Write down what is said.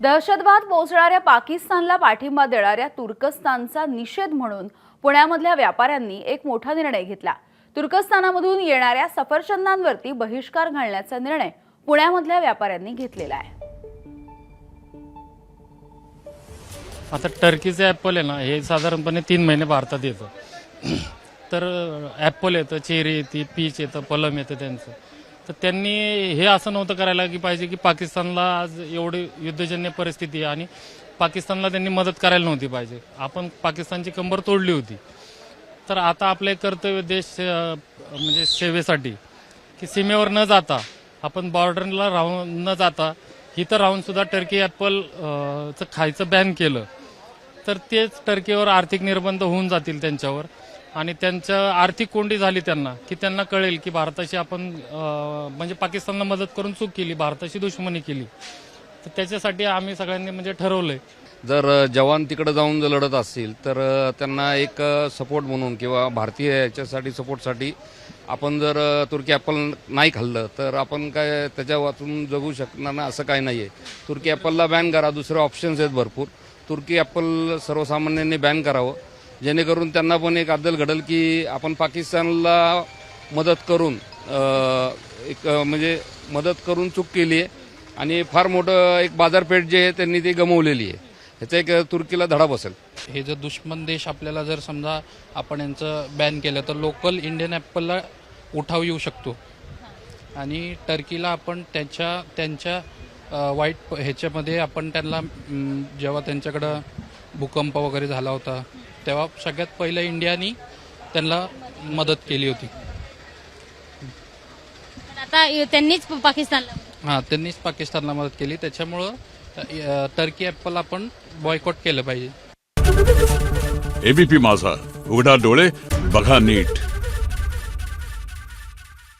दहशतवाद पोहोचणाऱ्या पाकिस्तानला पाठिंबा देणाऱ्या तुर्कस्तानचा निषेध म्हणून पुण्यामधल्या व्यापाऱ्यांनी एक मोठा निर्णय घेतला. तुर्कस्तानामधून येणाऱ्या सफरचंदांवरती बहिष्कार घालण्याचा निर्णय पुण्यामधल्या व्यापाऱ्यांनी घेतलेला आहे. आता टर्कीचं ॲपल आहे ना हे साधारणपणे तीन महिने भारतात येतं. तर ॲपल येतं चेरी येते पीच येतं पलम येतं त्यांचं. तर त्यांनी हे असं नव्हतं करायला की पाहिजे की पाकिस्तानला आज एवढी युद्धजन्य परिस्थिती आहे आणि पाकिस्तानला त्यांनी मदत करायला नव्हती पाहिजे. आपण पाकिस्तानची कंबर तोडली होती. तर आता आपले कर्तव्य देश म्हणजे सेवेसाठी की सीमेवर न जाता आपण बॉर्डरला राहून न जाता इथं राहून सुद्धा टर्की ॲपल चं खायचं बॅन केलं. तर तेच टर्कीवर आर्थिक निर्बंध होऊन जातील त्यांच्यावर. आणि त्यांच्या आर्थिक कोंडी झाली त्यांना की त्यांना कळेल की भारताशी आपण म्हणजे पाकिस्तानला मदत करून चूक केली भारताची दुश्मनी केली. तर त्याच्यासाठी आम्ही सगळ्यांनी म्हणजे ठरवलंय. जर जवान तिकडे जाऊन जर लढत असतील तर त्यांना एक सपोर्ट म्हणून किंवा भारतीय याच्यासाठी सपोर्टसाठी आपण जर तुर्की ॲपल नाही खाल्लं तर आपण काय त्याच्या वाचून जगू शकणार नाही असं काही नाही आहे तुर्की ॲपलला बॅन करा दुसरे ऑप्शन्स आहेत भरपूर. तुर्की ॲपल सर्वसामान्यांनी बॅन करावं. जेणेकरून त्यांना पण एक अद्दल घडल की आपण पाकिस्तानला मदत करून एक म्हणजे मदत करून चूक केली आहे आणि फार मोठं एक बाजारपेठ जे आहे त्यांनी ती गमवलेली आहे ह्याचा एक तुर्कीला धडा बसेल. हे जर दुश्मन देश आपल्याला जर समजा आपण यांचं बॅन केलं तर लोकल इंडियन ॲपलला उठाव येऊ शकतो. आणि टर्कीला आपण त्याच्या त्यांच्या वाईट ह्याच्यामध्ये आपण त्यांना जेव्हा त्यांच्याकडं भूकंप वगैरे झाला होता तेव्हा सगळ्यात पहिलं इंडियानी त्यांना मदत केली होती. पण आता त्यांनीच पाकिस्तानला हां त्यांनीच पाकिस्तानला मदत केली. त्याच्यामुळं टर्की ॲपल आपण बॉयकॉट केलं पाहिजे. एबीपी माझा. उघडा डोळे बघा नीट.